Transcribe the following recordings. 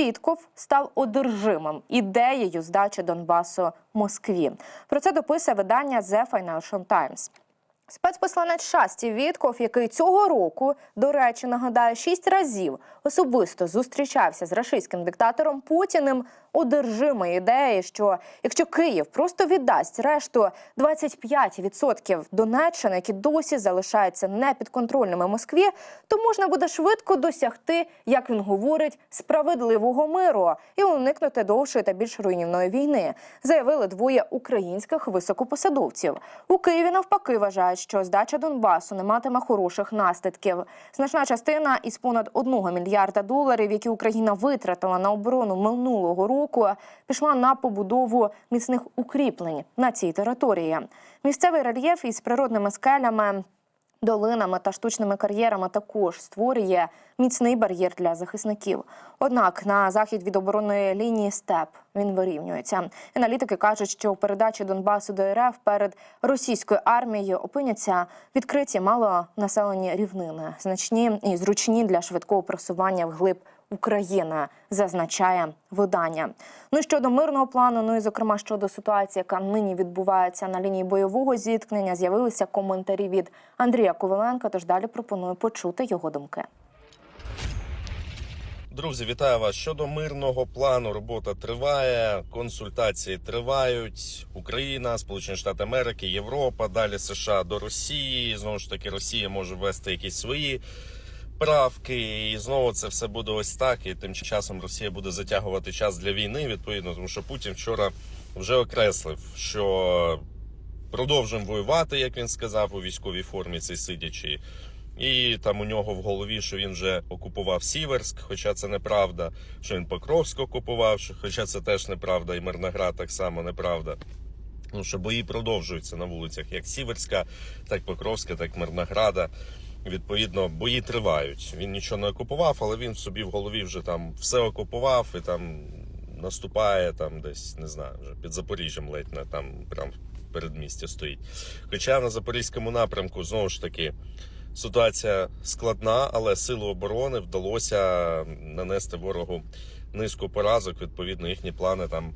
Вітков став одержимим ідеєю здачі Донбасу Москві. Про це дописує видання The Financial Times. Спецпосланець США Стів Вітков, який цього року, до речі, нагадаю, шість разів особисто зустрічався з рашистським диктатором Путіним, одержимий ідеї, що якщо Київ просто віддасть решту 25% Донеччини, які досі залишаються непідконтрольними Москві, то можна буде швидко досягти, як він говорить, справедливого миру і уникнути довшої та більш руйнівної війни, заявили двоє українських високопосадовців. У Києві навпаки вважають, що здача Донбасу не матиме хороших наслідків. Значна частина із понад 1 мільярда доларів, які Україна витратила на оборону минулого року, пішла на побудову міцних укріплень на цій території. Місцевий рельєф із природними скелями. Долинами та штучними кар'єрами також створює міцний бар'єр для захисників. Однак на захід від оборонної лінії степ він вирівнюється. Аналітики кажуть, що у передачі Донбасу до РФ перед російською армією опиняться відкриті малонаселені рівнини, значні і зручні для швидкого просування вглиб України, зазначає видання. Ну щодо мирного плану, ну і зокрема щодо ситуації, яка нині відбувається на лінії бойового зіткнення, з'явилися коментарі від Андрія Коваленка. Тож далі пропоную почути його думки. Друзі, вітаю вас. Щодо мирного плану, робота триває, консультації тривають. Україна, Сполучені Штати Америки, Європа, далі США до Росії. Знову ж таки, Росія може ввести якісь свої правки, і знову це все буде ось так. І тим часом Росія буде затягувати час для війни. Відповідно, тому що Путін вчора вже окреслив, що продовжуємо воювати, як він сказав, у військовій формі цей сидячий. І там у нього в голові, що він вже окупував Сіверськ, хоча це неправда, що він Покровськ окупував, хоча це теж неправда, і Мирноград так само неправда. Ну, що бої продовжуються на вулицях як Сіверська, так Покровська, так Мирнограда. Відповідно, бої тривають. Він нічого не окупував, але він собі в голові вже там все окупував і там наступає там десь, не знаю, вже під Запоріжжям ледь не там прям в передмісті стоїть. Хоча на Запорізькому напрямку знову ж таки ситуація складна, але силу оборони вдалося нанести ворогу низку поразок. Відповідно, їхні плани там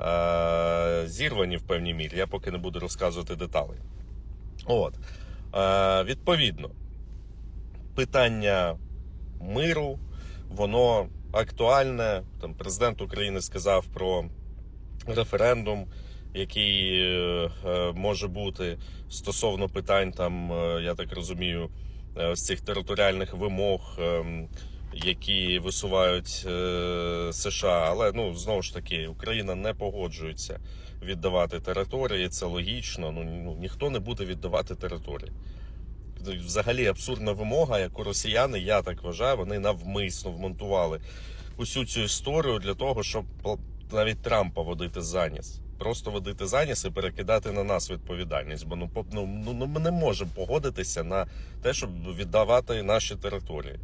е- зірвані в певній мірі. Я поки не буду розказувати деталі. От. Е- відповідно, питання миру, воно актуальне. Там президент України сказав про референдум, який е, е, може бути стосовно питань, там, е, я так розумію, ось цих територіальних вимог, які висувають е, США. Але ну знову ж таки, Україна не погоджується віддавати території. Це логічно. Ну, ну ніхто не буде віддавати території. Взагалі абсурдна вимога, яку росіяни, я так вважаю, вони навмисно вмонтували усю цю історію для того, щоб навіть Трампа водити за ніс. Просто водити за ніс і перекидати на нас відповідальність. Бо ну, ну, ну, ну, ми не можемо погодитися на те, щоб віддавати наші території.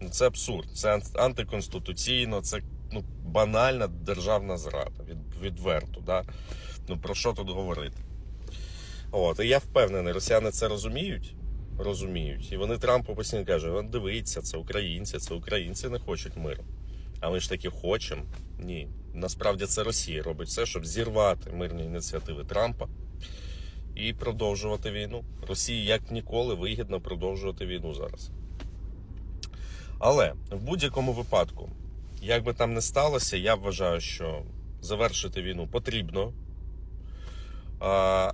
Ну, це абсурд, це антиконституційно, це ну, банальна державна зрада. Від, відверто. Да? Ну про що тут говорити? От, і я впевнений, росіяни це розуміють. Розуміють. І вони Трампу постійно кажуть: «От дивіться, це українці, це українці не хочуть миру. А ми ж таки хочемо. Ні. Насправді це Росія робить все, щоб зірвати мирні ініціативи Трампа і продовжувати війну. Росії як ніколи вигідно продовжувати війну зараз. Але в будь-якому випадку, як би там не сталося, я вважаю, що завершити війну потрібно.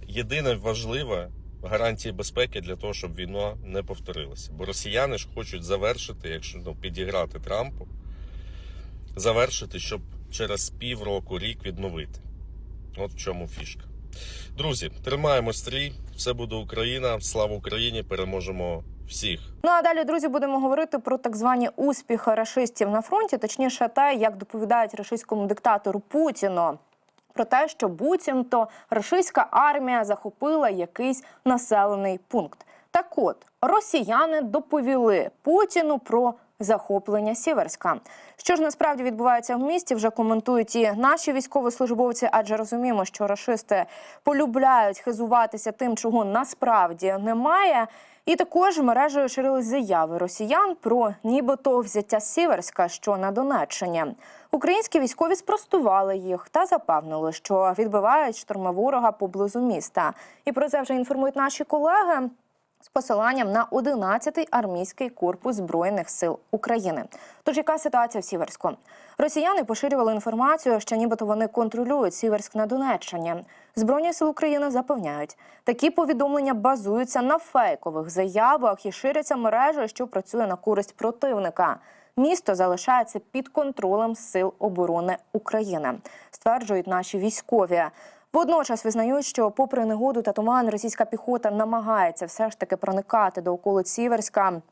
Єдине важливе гарантії безпеки для того, щоб війна не повторилася. Бо росіяни ж хочуть завершити, якщо ну, підіграти Трампу, завершити, щоб через півроку, рік відновити. От в чому фішка. Друзі, тримаємо стрій, все буде Україна. Слава Україні! Переможемо всіх. Ну а далі, друзі, будемо говорити про так звані успіхи рашистів на фронті, точніше, те, як доповідають рашистському диктатору Путіну. Про те, що буцімто російська армія захопила якийсь населений пункт. Так от росіяни доповіли Путіну про захоплення Сіверська. Що ж насправді відбувається в місті, вже коментують і наші військовослужбовці, адже розуміємо, що рашисти полюбляють хизуватися тим, чого насправді немає. І також мережею ширились заяви росіян про нібито взяття Сіверська, що на Донеччині. Українські військові спростували їх та запевнили, що відбивають штурми ворога поблизу міста. І про це вже інформують наші колеги з посиланням на 11-й армійський корпус збройних сил України. Тож яка ситуація в Сіверську? Росіяни поширювали інформацію, що нібито вони контролюють Сіверськ на Донеччині. Збройні сили України запевняють, такі повідомлення базуються на фейкових заявах і ширяться мережею, що працює на користь противника. Місто залишається під контролем сил оборони України, стверджують наші військові. Водночас визнають, що, попри негоду та туман, російська піхота намагається все ж таки проникати до околиць Сіверська.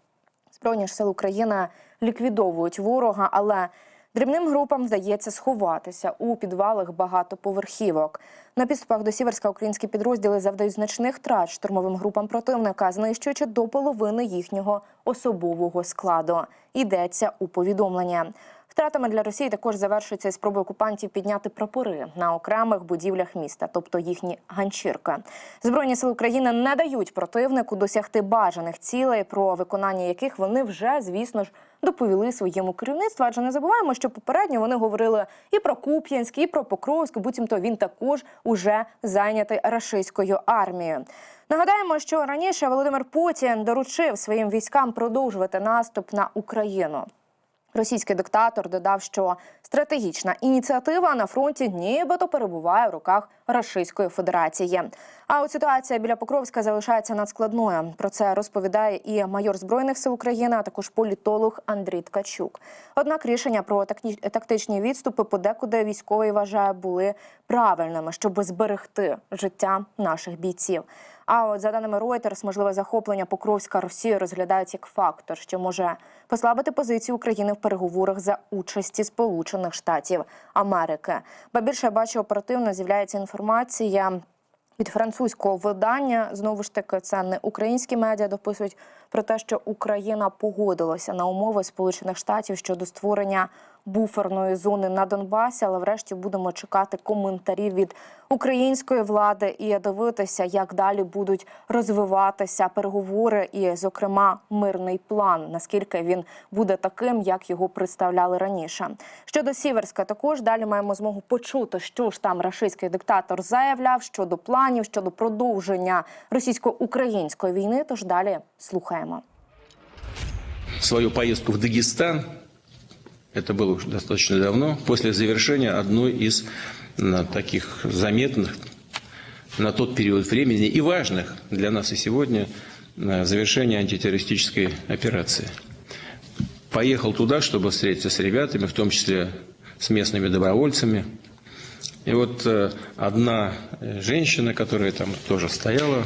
Збройні ж сили України ліквідовують ворога, але дрібним групам вдається сховатися у підвалах багатоповерхівок. На підступах до Сіверська українські підрозділи завдають значних втрат штурмовим групам противника, знищуючи до половини їхнього особового складу. Йдеться у повідомленні. Втратами для Росії також завершується спроби окупантів підняти прапори на окремих будівлях міста, тобто їхні ганчірки. Збройні сили України не дають противнику досягти бажаних цілей, про виконання яких вони вже, звісно ж, доповіли своєму керівництву. Адже не забуваємо, що попередньо вони говорили і про Куп'янськ, і про Покровськ. Буцімто він також уже зайнятий рашистською армією. Нагадаємо, що раніше Володимир Путін доручив своїм військам продовжувати наступ на Україну. Російський диктатор додав, що стратегічна ініціатива на фронті нібито перебуває в руках Рашистської Федерації. А от ситуація біля Покровська залишається надскладною. Про це розповідає і майор збройних сил України, а також політолог Андрій Ткачук. Однак рішення про тактичні відступи подекуди військовий вважає були правильними, щоб зберегти життя наших бійців. А от за даними Reuters, можливе захоплення Покровська Росії розглядають як фактор, що може послабити позицію України в переговорах за участі Сполучених Штатів Америки. Ба більше бачу оперативно з'являється інформація. Від французького видання знову ж таки це не українські медіа дописують про те, що Україна погодилася на умови Сполучених Штатів щодо створення буферної зони на Донбасі. Але врешті будемо чекати коментарів від української влади і дивитися, як далі будуть розвиватися переговори, і, зокрема, мирний план, наскільки він буде таким, як його представляли раніше. Щодо Сіверська, також далі маємо змогу почути, що ж там рашистський диктатор заявляв щодо планів, щодо продовження російсько-української війни. Тож далі слухаємо. свою поездку в Дагестан, это было уже достаточно давно, после завершения одной из таких заметных на тот период времени и важных для нас и сегодня завершения антитеррористической операции. Поехал туда, чтобы встретиться с ребятами, в том числе с местными добровольцами. И вот э, одна э, женщина, которая там тоже стояла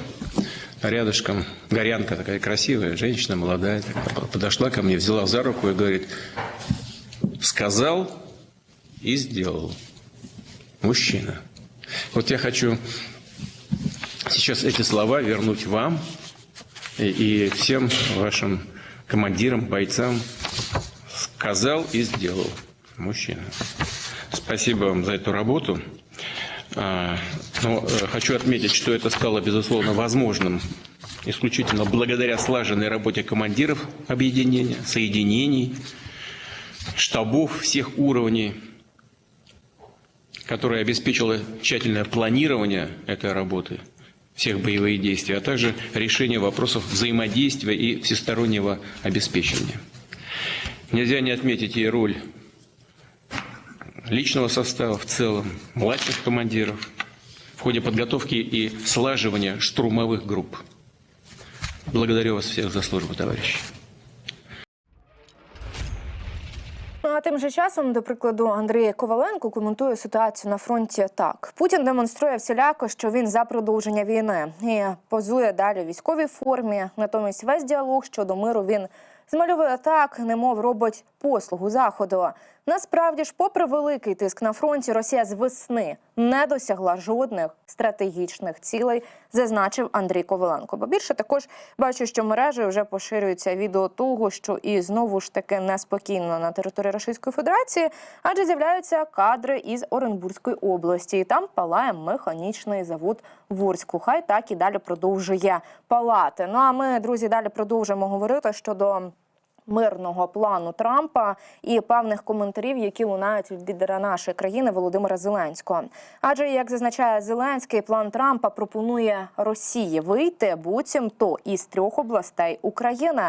рядышком, горянка такая красивая, женщина молодая, подошла ко мне, взяла за руку и говорит, сказал и сделал. Мужчина. Вот я хочу сейчас эти слова вернуть вам и, и всем вашим командирам, бойцам. Сказал и сделал. Мужчина. Спасибо вам за эту работу. А, Но э, хочу отметить, что это стало, безусловно, возможным исключительно благодаря слаженной работе командиров объединения, соединений, штабов всех уровней, которая обеспечила тщательное планирование этой работы, всех боевых действий, а также решение вопросов взаимодействия и всестороннего обеспечения. Нельзя не отметить и роль личного состава в целом, младших командиров в ходе подготовки и слаживания штурмовых групп. Благодарю вас всех за службу, товарищи. Тим же часом, до прикладу, Андрій Коваленко коментує ситуацію на фронті так: Путін демонструє всіляко, що він за продовження війни і позує далі військовій формі. Натомість весь діалог щодо миру він змальовує так, немов робить послугу заходу. Насправді ж, попри великий тиск на фронті, Росія з весни не досягла жодних стратегічних цілей, зазначив Андрій Коваленко. Бо більше також бачу, що мережі вже поширюється відео того, що і знову ж таки неспокійно на території Російської Федерації, адже з'являються кадри із Оренбурзької області. І там палає механічний завод в Орську. Хай так і далі продовжує палати. Ну а ми, друзі, далі продовжимо говорити щодо мирного плану Трампа і певних коментарів, які лунають від лідера нашої країни Володимира Зеленського. Адже як зазначає Зеленський, план Трампа пропонує Росії вийти буцімто із трьох областей України.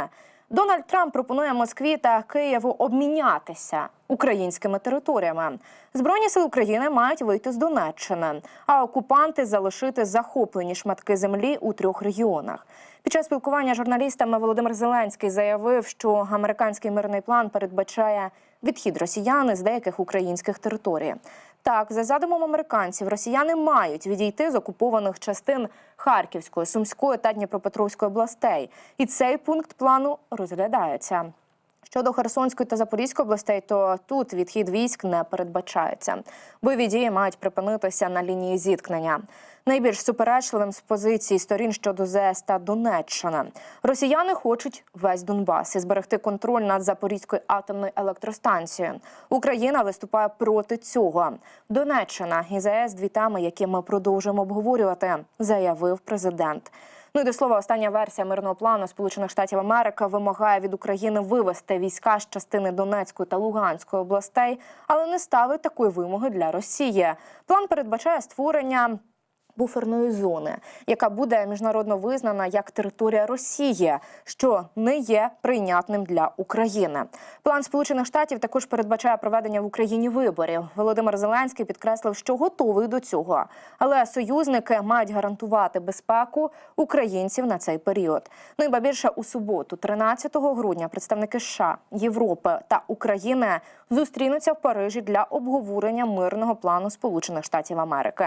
Дональд Трамп пропонує Москві та Києву обмінятися українськими територіями. Збройні сили України мають вийти з Донеччини, а окупанти залишити захоплені шматки землі у трьох регіонах. Під час спілкування з журналістами Володимир Зеленський заявив, що американський мирний план передбачає відхід росіян з деяких українських територій. Так, за задумом американців, росіяни мають відійти з окупованих частин Харківської, Сумської та Дніпропетровської областей, і цей пункт плану розглядається. Щодо Херсонської та Запорізької областей, то тут відхід військ не передбачається. Бойові дії мають припинитися на лінії зіткнення. Найбільш суперечливим з позиції сторін щодо ЗС та Донеччини. Росіяни хочуть весь Донбас і зберегти контроль над Запорізькою атомною електростанцією. Україна виступає проти цього. Донеччина і ЗС – дві теми, які ми продовжуємо обговорювати, заявив президент. Ну і до слова, остання версія мирного плану Сполучених Штатів Америки вимагає від України вивести війська з частини Донецької та Луганської областей, але не ставить такої вимоги для Росії. План передбачає створення. Буферної зони, яка буде міжнародно визнана як територія Росії, що не є прийнятним для України. План Сполучених Штатів також передбачає проведення в Україні виборів. Володимир Зеленський підкреслив, що готовий до цього, але союзники мають гарантувати безпеку українців на цей період. Ну і ба більше у суботу, 13 грудня, представники США, Європи та України зустрінуться в Парижі для обговорення мирного плану Сполучених Штатів Америки.